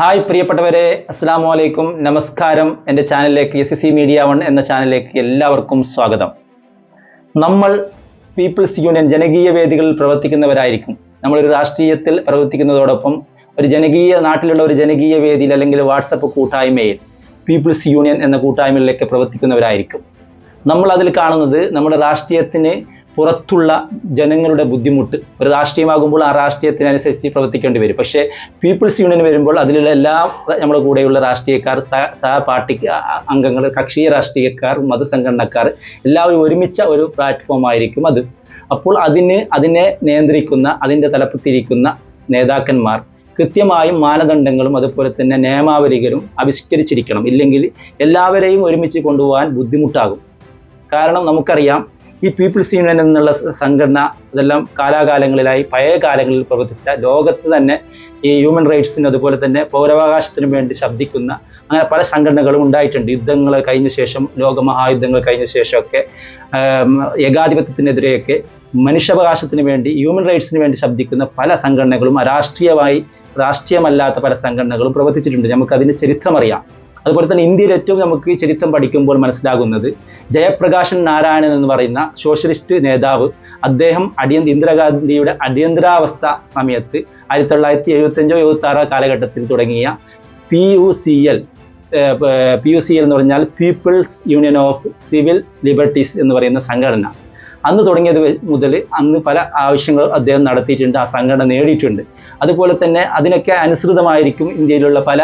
Hi പ്രിയപ്പെട്ടവരെ അസ്സാം വലൈക്കും നമസ്കാരം. എന്റെ ചാനലിലേക്ക് എസ് സി മീഡിയ വൺ എന്ന ചാനലിലേക്ക് എല്ലാവർക്കും സ്വാഗതം. നമ്മൾ പീപ്പിൾസ് യൂണിയൻ ജനകീയ വേദികളിൽ പ്രവർത്തിക്കുന്നവരായിരിക്കും. നമ്മളൊരു രാഷ്ട്രീയത്തിൽ പ്രവർത്തിക്കുന്നതോടൊപ്പം ഒരു ജനകീയ നാട്ടിലുള്ള ഒരു ജനകീയ വേദിയിൽ അല്ലെങ്കിൽ വാട്സപ്പ് കൂട്ടായ്മയിൽ പീപ്പിൾസ് യൂണിയൻ എന്ന കൂട്ടായ്മയിലേക്ക് പ്രവർത്തിക്കുന്നവരായിരിക്കും. നമ്മൾ അതിൽ കാണുന്നത് നമ്മുടെ രാഷ്ട്രീയത്തിന് പുറത്തുള്ള ജനങ്ങളുടെ ബുദ്ധിമുട്ട് ഒരു രാഷ്ട്രീയമാകുമ്പോൾ ആ രാഷ്ട്രീയത്തിനനുസരിച്ച് പ്രവർത്തിക്കേണ്ടി വരും. പക്ഷേ പീപ്പിൾസ് യൂണിയൻ വരുമ്പോൾ അതിലുള്ള എല്ലാ നമ്മുടെ കൂടെയുള്ള രാഷ്ട്രീയക്കാർ സഹ പാർട്ടി അംഗങ്ങൾ കക്ഷീയ രാഷ്ട്രീയക്കാർ മതസംഘടനക്കാർ എല്ലാവരും ഒരുമിച്ച ഒരു പ്ലാറ്റ്ഫോം ആയിരിക്കും അത്. അപ്പോൾ അതിന് അതിനെ നിയന്ത്രിക്കുന്ന അതിന്റെ തലപ്പത്തിരിക്കുന്ന നേതാക്കന്മാർ കൃത്യമായും മാനദണ്ഡങ്ങളും അതുപോലെ തന്നെ നിയമാവലികളും ആവിഷ്കരിച്ചിരിക്കണം. ഇല്ലെങ്കിൽ എല്ലാവരെയും ഒരുമിച്ച് കൊണ്ടുപോകാൻ ബുദ്ധിമുട്ടാകും. കാരണം നമുക്കറിയാം ഈ പീപ്പിൾസ് യൂണിയൻ എന്നുള്ള സംഘടന അതെല്ലാം കാലാകാലങ്ങളിലായി പഴയ കാലങ്ങളിൽ പ്രവർത്തിച്ച ലോകത്ത് തന്നെ ഈ ഹ്യൂമൻ റൈറ്റ്സിന് അതുപോലെ തന്നെ പൗരാവകാശത്തിനും വേണ്ടി ശബ്ദിക്കുന്ന അങ്ങനെ പല സംഘടനകളും ഉണ്ടായിട്ടുണ്ട്. യുദ്ധങ്ങൾ കഴിഞ്ഞ ശേഷം ലോകമഹായുദ്ധങ്ങൾ കഴിഞ്ഞ ശേഷമൊക്കെ ഏകാധിപത്യത്തിനെതിരെയൊക്കെ മനുഷ്യാവകാശത്തിന് വേണ്ടി ഹ്യൂമൻ റൈറ്റ്സിന് വേണ്ടി ശബ്ദിക്കുന്ന പല സംഘടനകളും രാഷ്ട്രീയമായി രാഷ്ട്രീയമല്ലാത്ത പല സംഘടനകളും പ്രവർത്തിച്ചിട്ടുണ്ട്. നമുക്ക് നമുക്കതിന്റെ ചരിത്രം അറിയാം അതുപോലെ തന്നെ ഇന്ത്യയിൽ ഏറ്റവും നമുക്ക് ചരിത്രം പഠിക്കുമ്പോൾ മനസ്സിലാകുന്നത് ജയപ്രകാശൻ നാരായണൻ എന്ന് പറയുന്ന സോഷ്യലിസ്റ്റ് നേതാവ് അദ്ദേഹം അടിയന്ത ഇന്ദിരാഗാന്ധിയുടെ അടിയന്തരാവസ്ഥ സമയത്ത് ആയിരത്തി തൊള്ളായിരത്തി എഴുപത്തഞ്ചോ എഴുപത്തി ആറോ കാലഘട്ടത്തിൽ തുടങ്ങിയ P U C L P U C L എന്ന് പറഞ്ഞാൽ people's union of civil liberties എന്ന് പറയുന്ന സംഘടന. അന്ന് തുടങ്ങിയത് മുതൽ അന്ന് പല ആവശ്യങ്ങൾ അദ്ദേഹം നടത്തിയിട്ടുണ്ട് ആ സംഘടന നേടിയിട്ടുണ്ട്. അതുപോലെ തന്നെ അതിനൊക്കെ അനുസൃതമായിരിക്കും ഇന്ത്യയിലുള്ള പല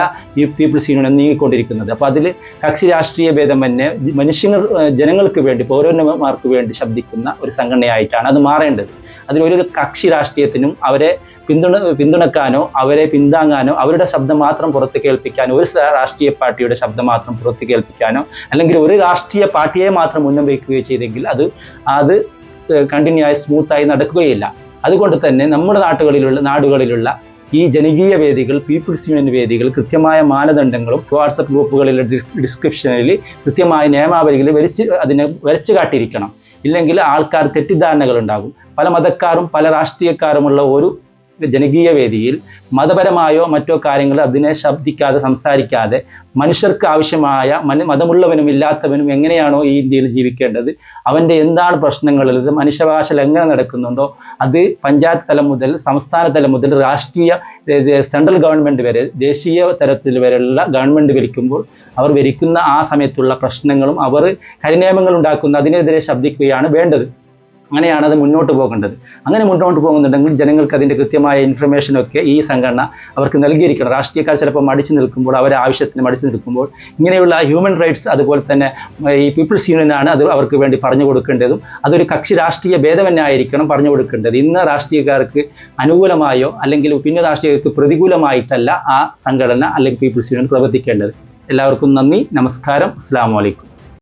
പീപ്പിൾസ് യൂണിയൻ നീങ്ങിക്കൊണ്ടിരിക്കുന്നത്. അപ്പോൾ അതിൽ കക്ഷി രാഷ്ട്രീയ ഭേദം തന്നെ മനുഷ്യങ്ങൾ ജനങ്ങൾക്ക് വേണ്ടി പൗരന്മാർക്ക് വേണ്ടി ശബ്ദിക്കുന്ന ഒരു സംഘടനയായിട്ടാണ് അത് മാറേണ്ടത്. അതിലൊരു കക്ഷി രാഷ്ട്രീയത്തിനും അവരെ പിന്തുണ പിന്തുണക്കാനോ അവരെ പിന്താങ്ങാനോ അവരുടെ ശബ്ദം മാത്രം പുറത്ത് കേൾപ്പിക്കാനോ ഒരു രാഷ്ട്രീയ പാർട്ടിയുടെ ശബ്ദം മാത്രം പുറത്ത് കേൾപ്പിക്കാനോ അല്ലെങ്കിൽ ഒരു രാഷ്ട്രീയ പാർട്ടിയെ മാത്രം മുന്നോട്ട് വയ്ക്കുകയോ ചെയ്തെങ്കിൽ അത് അത് കണ്ടിന്യൂ ആയി സ്മൂത്തായി നടക്കുകയില്ല. അതുകൊണ്ട് തന്നെ നമ്മുടെ നാട്ടുകളിലുള്ള നാടുകളിലുള്ള ഈ ജനകീയ വേദികൾ പീപ്പിൾസ് യൂണിയൻ വേദികൾ കൃത്യമായ മാനദണ്ഡങ്ങളും വാട്സപ്പ് ഗ്രൂപ്പുകളിലെ ഡിസ്ക്രിപ്ഷനിൽ കൃത്യമായ നിയമാവലികൾ വരച്ച് അതിനെ വരച്ചു കാട്ടിയിരിക്കണം. ഇല്ലെങ്കിൽ ആൾക്കാർ തെറ്റിദ്ധാരണകൾ ഉണ്ടാകും പല മതക്കാരും പല രാഷ്ട്രീയക്കാരുമുള്ള ഒരു ജനകീയ വേദിയിൽ മതപരമായോ മറ്റോ കാര്യങ്ങൾ അതിനെ ശബ്ദിക്കാതെ സംസാരിക്കാതെ മനുഷ്യർക്ക് ആവശ്യമായ മതമുള്ളവനും ഇല്ലാത്തവനും എങ്ങനെയാണോ ഈ ഇന്ത്യയിൽ ജീവിക്കേണ്ടത് അവന്റെ എന്താണ് പ്രശ്നങ്ങളിൽ മനുഷ്യഭാഷ എങ്ങനെ നടക്കുന്നുണ്ടോ അത് പഞ്ചായത്ത് തലം മുതൽ സംസ്ഥാന തലം മുതൽ രാഷ്ട്രീയ സെൻട്രൽ ഗവൺമെന്റ് വരെ ദേശീയ തലത്തിൽ വരെയുള്ള ഗവൺമെന്റ് ഭരിക്കുമ്പോൾ അവർ ഭരിക്കുന്ന ആ സമയത്തുള്ള പ്രശ്നങ്ങളും അവർ കരിനിയമങ്ങൾ ഉണ്ടാക്കുന്ന അതിനെതിരെ ശബ്ദിക്കുകയാണ് വേണ്ടത്. അങ്ങനെയാണ് അത് മുന്നോട്ട് പോകേണ്ടത്. അങ്ങനെ മുന്നോട്ട് പോകുന്നുണ്ടെങ്കിൽ ജനങ്ങൾക്ക് അതിന്റെ കൃത്യമായ ഇൻഫർമേഷനൊക്കെ ഈ സംഘടന അവർക്ക് നൽകിയിരിക്കണം. രാഷ്ട്രീയക്കാർ ചിലപ്പോൾ മടിച്ചു നിൽക്കുമ്പോൾ അവരെ ആവശ്യത്തിന് മടിച്ചു നിൽക്കുമ്പോൾ ഇങ്ങനെയുള്ള ഹ്യൂമൻ റൈറ്റ്സ് അതുപോലെ തന്നെ ഈ പീപ്പിൾസ് യൂണിയനാണ് അത് അവർക്ക് വേണ്ടി പറഞ്ഞു കൊടുക്കേണ്ടതും അതൊരു കക്ഷി രാഷ്ട്രീയ ഭേദം ആയിരിക്കണം പറഞ്ഞു കൊടുക്കേണ്ടത്. ഇന്ന് രാഷ്ട്രീയക്കാർക്ക് അനുകൂലമായോ അല്ലെങ്കിൽ പിന്നെ രാഷ്ട്രീയക്കാർക്ക് പ്രതികൂലമായിട്ടല്ല ആ സംഘടന അല്ലെങ്കിൽ പീപ്പിൾസ് യൂണിയൻ പ്രവർത്തിക്കേണ്ടത്. എല്ലാവർക്കും നന്ദി നമസ്കാരം അസ്സാം വലൈക്കും